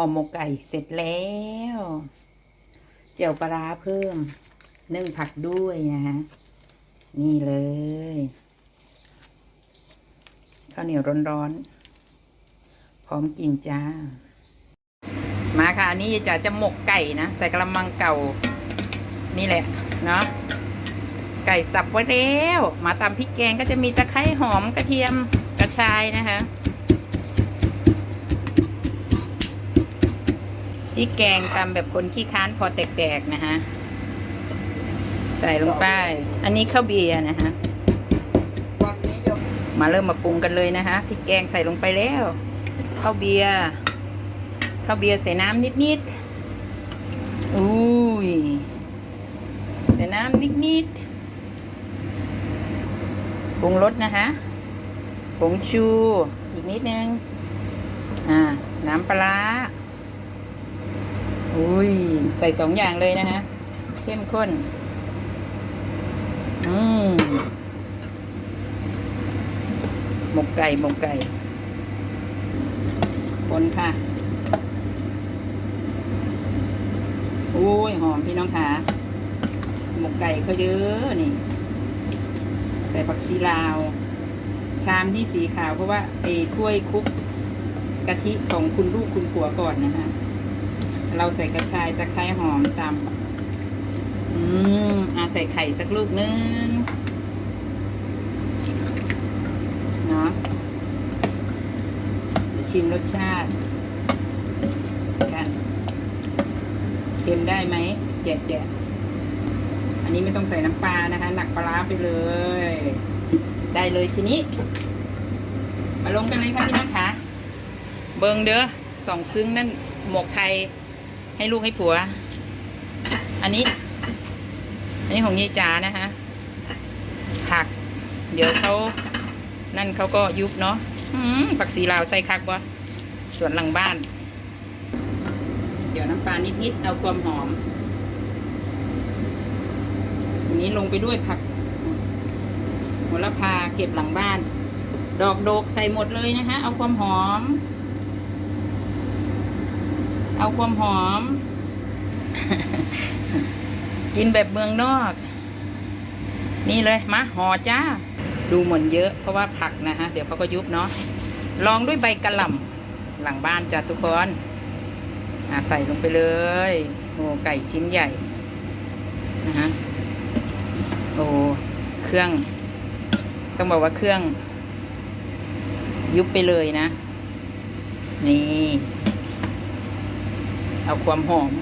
ห่อหมกไก่เสร็จแล้วเจียวปลาเพิ่มนึ่งผักด้วยนะฮะนี่เลยข้าวเหนียวร้อนๆ พร้อมกินจ้า มาค่ะ อันนี้จะจะหมกไก่นะ ใส่กระมังเก่า นี่แหละ เนาะไก่สับไว้แล้ว มาตำพริกแกงก็จะมีตะไคร้หอมกระเทียมกระชายนะคะ พริกแกงตำแบบคนขี้ค้านพอแตกๆนะคะใส่ลงไป อันนี้ข้าวเบียร์นะคะมาเริ่มมาปรุงกันเลยนะคะพริกแกงใส่ลงไปแล้วข้าวเบียร์ข้าวเบียร์ใส่น้ำนิดๆอุ้ยใส่น้ำนิดๆปรุงรสนะคะผงชูอีกนิดนึงอ่าน้ำปลาร้า อุ้ยใส่สองอย่างเลยนะคะเข้มข้น อืมหมกไก่หมกไก่คนค่ะโอ้ยหอมพี่น้องค่ะหมกไก่เขาเยอะนี่ ใส่ผักชีลาว ชามที่สีขาวเพราะว่าไอ้ถ้วยคลุกกะทิของคุณลูกคุณผัวก่อนนะคะ เราใส่กระชายตะไคร้หอมตามอืมอาใส่ไข่สักลูกนึงเนาะเดี๋ยวชิมรสชาติกันเค็มได้ไหมแจกแจกอันนี้ไม่ต้องใส่น้ำปลานะคะ หนักปลาร้าไปเลย ได้เลยทีนี้ มาลงกันเลยค่ะพี่น้องคะเบิงเด้อสองซึ้งนั่นหมกไทย ให้ลูกให้ผัว อันนี้ อันนี้ของยายจ๋านะคะผัก เดี๋ยวเขานั่นเขาก็ยุบเนาะผักสีลาวใส่คักวะส่วนหลังบ้าน เดี๋ยวน้ำปลานิดๆเอาความหอมอันนี้ลงไปด้วยผักโหระพาเก็บหลังบ้าน ดอกโดกใส่หมดเลยนะคะเอาความหอม เอาความหอม กินแบบเมืองนอก นี่เลยมาห่อจ้า ดูเหมือนเยอะเพราะว่าผักนะฮะ เดี๋ยวเขาก็ยุบเนาะลองด้วยใบกระหล่ำหลังบ้านจ้ะทุกคนอ่าใส่ลงไปเลยโอ้ไก่ชิ้นใหญ่นะฮะโอ้เครื่อง ต้องบอกว่าเครื่อง ยุบไปเลยนะ นี่ เอาความหอม